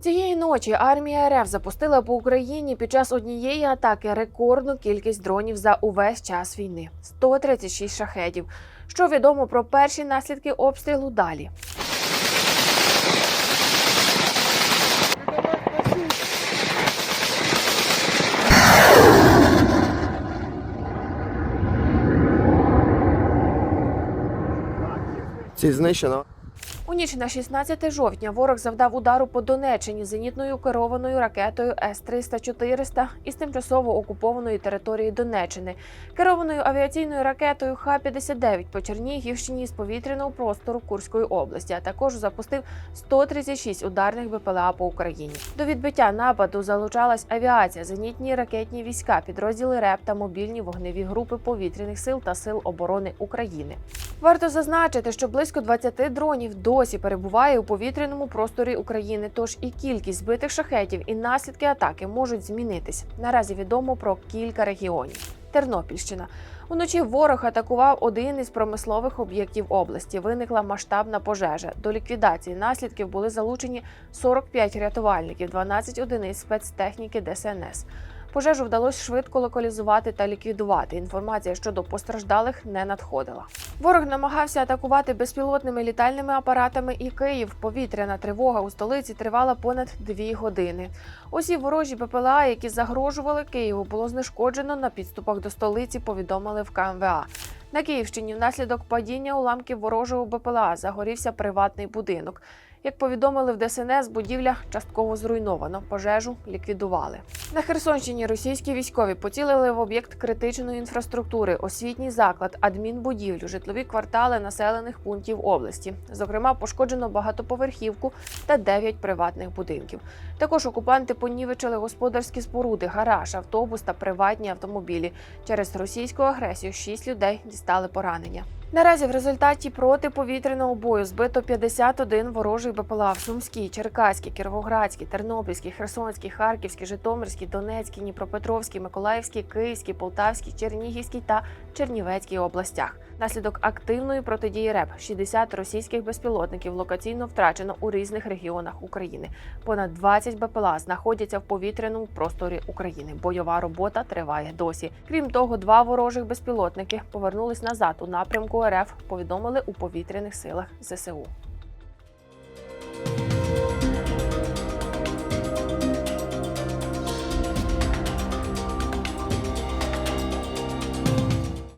Цієї ночі армія РФ запустила по Україні під час однієї атаки рекордну кількість дронів за увесь час війни 136 шахедів. Що відомо про перші наслідки обстрілу далі? Ці знищено. У ніч на 16 жовтня ворог завдав удару по Донеччині зенітною керованою ракетою С-300-400 із тимчасово окупованої території Донеччини, керованою авіаційною ракетою Х-59 по Чернігівщині з повітряного простору Курської області, а також запустив 136 ударних БПЛА по Україні. До відбиття нападу залучалась авіація, зенітні ракетні війська, підрозділи РЕП та мобільні вогневі групи повітряних сил та сил оборони України. Варто зазначити, що близько 20 дронів досі перебуває у повітряному просторі України. Тож і кількість збитих шахетів і наслідки атаки можуть змінитись. Наразі відомо про кілька регіонів. Тернопільщина уночі ворог атакував один із промислових об'єктів області. Виникла масштабна пожежа. До ліквідації наслідків були залучені 45 рятувальників, 12 одиниць спецтехніки ДСНС. Пожежу вдалося швидко локалізувати та ліквідувати. Інформація щодо постраждалих не надходила. Ворог намагався атакувати безпілотними літальними апаратами і Київ. Повітряна тривога у столиці тривала понад дві години. Усі ворожі БПЛА, які загрожували Києву, було знешкоджено на підступах до столиці. Повідомили в КМВА. На Київщині внаслідок падіння уламків ворожого БПЛА загорівся приватний будинок. Як повідомили в ДСНС, будівля частково зруйновано, пожежу ліквідували. На Херсонщині російські військові поцілили в об'єкт критичної інфраструктури, освітній заклад, адмінбудівлю, житлові квартали населених пунктів області. Зокрема, пошкоджено багатоповерхівку та 9 приватних будинків. Також окупанти понівечили господарські споруди, гараж, автобус та приватні автомобілі. Через російську агресію 6 людей дістали поранення. Наразі в результаті протиповітряного бою збито 51 ворожий БПЛА в Сумській, Черкаській, Кіровоградській, Тернопільській, Херсонській, Харківській, Житомирській, Донецькій, Дніпропетровській, Миколаївській, Київській, Полтавській, Чернігівській та Чернівецькій областях. Наслідок активної протидії РЕП 60 російських безпілотників локаційно втрачено у різних регіонах України. Понад 20 БПЛА знаходяться в повітряному просторі України. Бойова робота триває досі. Крім того, два ворожих безпілотники повернулись назад у напрямку РФ. Повідомили у повітряних силах ЗСУ.